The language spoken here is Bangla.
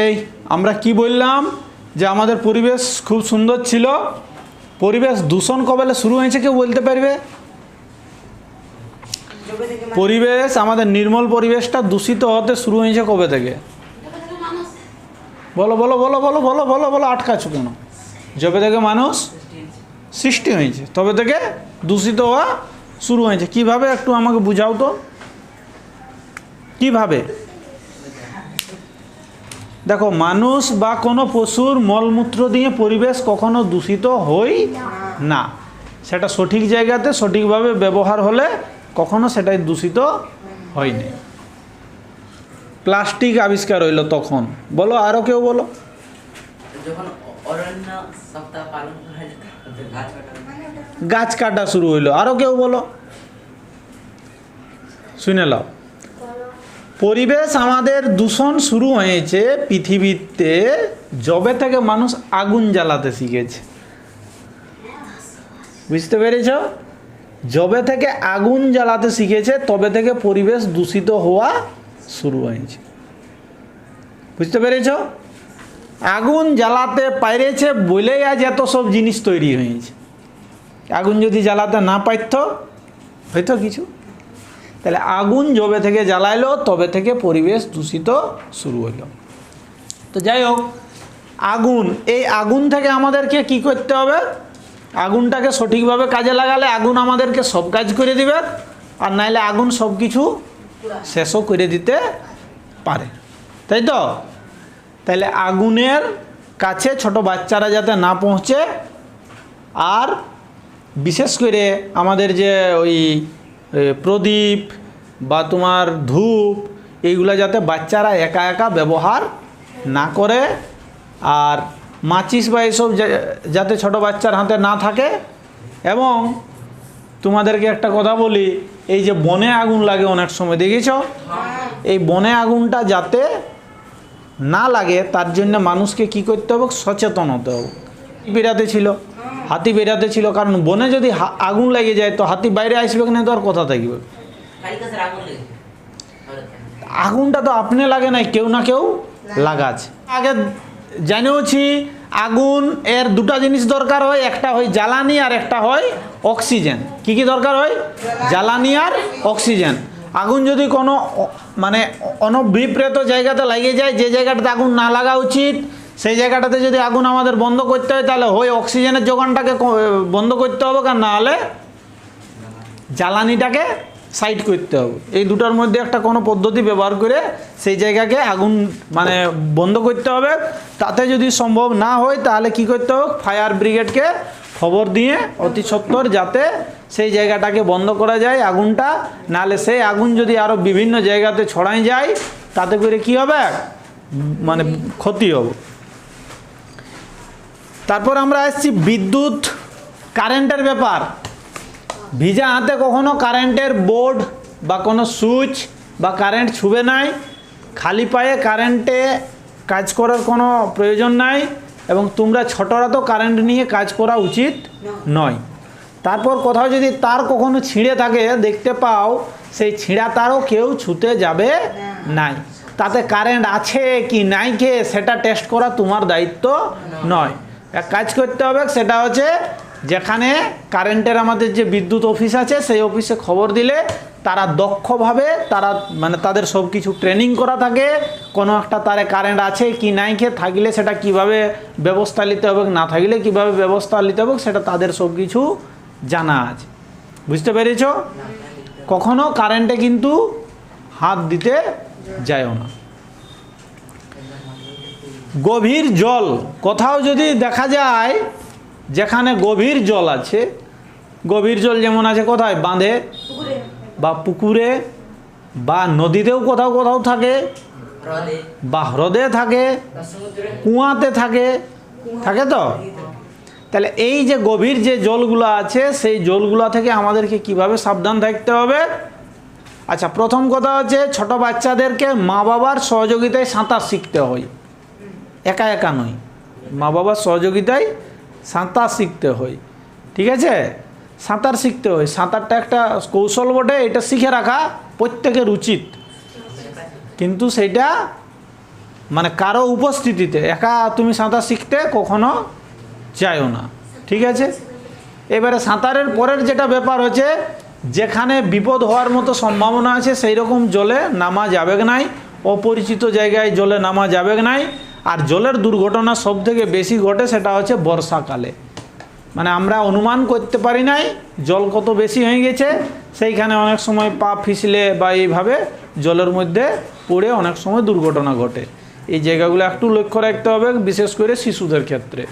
এই, আমরা কি বললাম? যে আমাদের পরিবেশ খুব সুন্দর ছিল। পরিবেশ দূষণ কবেলে শুরু হয়েছে, কেউ বলতে পারবে? পরিবেশ, আমাদের নির্মল পরিবেশটা দূষিত হতে শুরু হয়েছে কবে থেকে? বলো বলো বলো বলো বলো বলো বলো আটকাছো কেন? যবে থেকে মানুষ সৃষ্টি হয়েছে, তবে থেকে দূষিত হওয়া শুরু হয়েছে। কীভাবে একটু আমাকে বুঝাও তো? কীভাবে? দেখো মানুষ বা কোনো পশুর মলমূত্র দিয়ে পরিবেশ কখনো দূষিত হয় না। সেটা সঠিক জায়গাতে সঠিকভাবে ব্যবহার হলে কখনো সেটাই দূষিত হয়নি। প্লাস্টিক আবিষ্কার হইল তখন। বলো আরও কেউ বলো? গাছ কাটা শুরু হইল। আরও কেউ বলো? শুনে নাও পরিবেশ আমাদের দূষণ শুরু হয়েছে পৃথিবীতে জবে থেকে মানুষ আগুন জ্বালাতে শিখেছে। বুঝতে পেরেছ? জবে থেকে আগুন জ্বালাতে শিখেছে, তবে থেকে পরিবেশ দূষিত হওয়া শুরু হয়েছে। বুঝতে পেরেছ? আগুন জ্বালাতে পাইরেছে বলেই আজ এত সব জিনিস তৈরি হয়েছে। আগুন যদি জ্বালাতে না পারত হয়তো কিছু? তাহলে আগুন জবে থেকে জ্বালাইলো, তবে থেকে পরিবেশ দূষিত শুরু হইল। তো যাই হোক, আগুন, এই আগুন থেকে আমাদেরকে কি করতে হবে? আগুনটাকে সঠিকভাবে কাজে লাগালে আগুন আমাদেরকে সব কাজ করে দিবে, আর নাইলে আগুন সব কিছু শেষও করে দিতে পারে। তাই তো? তাহলে আগুনের কাছে ছোট বাচ্চারা যাতে না পৌঁছে, আর বিশেষ করে আমাদের যে ওই প্রদীপ বা তোমার ধূপ, এইগুলো যাতে বাচ্চারা একা একা ব্যবহার না করে। আর মাচিস বা এসব যাতে ছোট বাচ্চার হাতে না থাকে। এবং তোমাদেরকে একটা কথা বলি, এই যে বনে আগুন লাগে অনেক সময় দেখেছ এই বনে আগুনটা যাতে না লাগে, তার জন্য মানুষকে কি করতে হবে? সচেতন হতে হবে। বিরাতে ছিল। হাতি বেরাতে ছিল, কারণ বনে যদি আগুন লেগে যায়, তো হাতি বাইরে আসবে না তো আর কথা থাকবে। আগুনটা তো আপনি লাগে নাই, কেউ না কেউ লাগাছে আগে জানেওছি আগুন এর দুটা জিনিস দরকার হয়, একটা হয় জ্বালানি আর একটা হয় অক্সিজেন। কি কি দরকার হয়? জ্বালানি আর অক্সিজেন। আগুন যদি কোনো মানে অনবিপ্রেত জায়গাতে লাগিয়ে যায়, যে জায়গাটাতে আগুন না লাগা উচিত সেই জায়গাটাতে যদি আগুন আমাদের বন্ধ করতে হয়, তাহলে হয় অক্সিজেনের যোগানটাকে বন্ধ করতে হবে আর না হলে জ্বালানিটাকে সাইড করতে হবে। এই দুটার মধ্যে একটা কোনো পদ্ধতি ব্যবহার করে সেই জায়গাকে আগুন মানে বন্ধ করতে হবে। তাতে যদি সম্ভব না হয়, তাহলে কি করতে হবে? ফায়ার ব্রিগেডকে খবর দিয়ে অতি সত্বর যাতে সেই জায়গাটাকে বন্ধ করা যায়, আগুনটা। নাহলে সেই আগুন যদি আরও বিভিন্ন জায়গাতে ছড়াই যায়, তাতে করে কি হবে? মানে ক্ষতি হবে। তারপর আমরা আসছি বিদ্যুৎ কারেন্টের ব্যাপার। ভিজা হাতে কখনো কারেন্টের বোর্ড বা কোনো সুইচ বা কারেন্ট ছুবে নাই। খালি পায়ে কারেন্টে কাজ করার কোনো প্রয়োজন নাই এবং তোমরা ছোটরা তো কারেন্ট নিয়ে কাজ করা উচিত নয়। তারপর কোথাও যদি তার কখনো ছিঁড়ে থাকে দেখতে পাও সেই ছিঁড়া তারও কেউ ছুতে যাবে নাই। তাতে কারেন্ট আছে কি নাই কে সেটা টেস্ট করা তোমার দায়িত্ব নয়। এক কাজ করতে হবে, সেটা হচ্ছে যেখানে কারেন্টের আমাদের যে বিদ্যুৎ অফিস আছে, সেই অফিসে খবর দিলে তারা দক্ষভাবে তারা মানে তাদের সব কিছু ট্রেনিং করা থাকে, কোনো একটা তারে কারেন্ট আছে কি নাই, কে থাকলে সেটা কীভাবে ব্যবস্থা নিতে হবে, না থাকলে কীভাবে ব্যবস্থা নিতে হবে, সেটা তাদের সব কিছু জানা আছে। বুঝতে পেরেছ? কখনো কারেন্টে কিন্তু হাত দিতে যায়ও না। গভীর জল। কোথাও যদি দেখা যায় যেখানে গভীর জল আছে গভীর জল যেমন আছে কোথায়? বাঁধে বা পুকুরে বা নদীতেও কোথাও কোথাও থাকে বা হ্রদে থাকে কুয়াতে থাকে থাকে তো? তাহলে এই যে গভীর যে জলগুলো আছে সেই জলগুলো থেকে আমাদেরকে কীভাবে সাবধান থাকতে হবে? আচ্ছা প্রথম কথা হচ্ছে ছোট বাচ্চাদেরকে মা বাবার সহযোগিতায় সাঁতার শিখতে হয়। একা একা নয় মা বাবার সহযোগিতায় সাঁতার শিখতে হয়। ঠিক আছে? সাঁতার শিখতে হয়। সাঁতারটা একটা কৌশল বটে, এটা শিখে রাখা প্রত্যেকের উচিত। কিন্তু সেটা মানে কারও উপস্থিতিতে, একা তুমি সাঁতার শিখতে কখনো চাইও না। ঠিক আছে? এবারে সাঁতারের পরের যেটা ব্যাপার হচ্ছে যেখানে বিপদ হওয়ার মতো সম্ভাবনা আছে সেই রকম জলে নামা যাবে নাই। অপরিচিত জায়গায় জলে নামা যাবে নাই। আর জলের দুর্ঘটনা সব থেকে বেশি ঘটে সেটা হচ্ছে বর্ষাকালে। মানে আমরা অনুমান করতে পারি নাই জল কত বেশি হয়ে গেছে, সেইখানে অনেক সময় পা ফিসলে বা এইভাবে জলের মধ্যে পড়ে অনেক সময় দুর্ঘটনা ঘটে। এই জায়গাগুলো একটু লক্ষ্য রাখতে হবে, বিশেষ করে শিশুদের ক্ষেত্রে।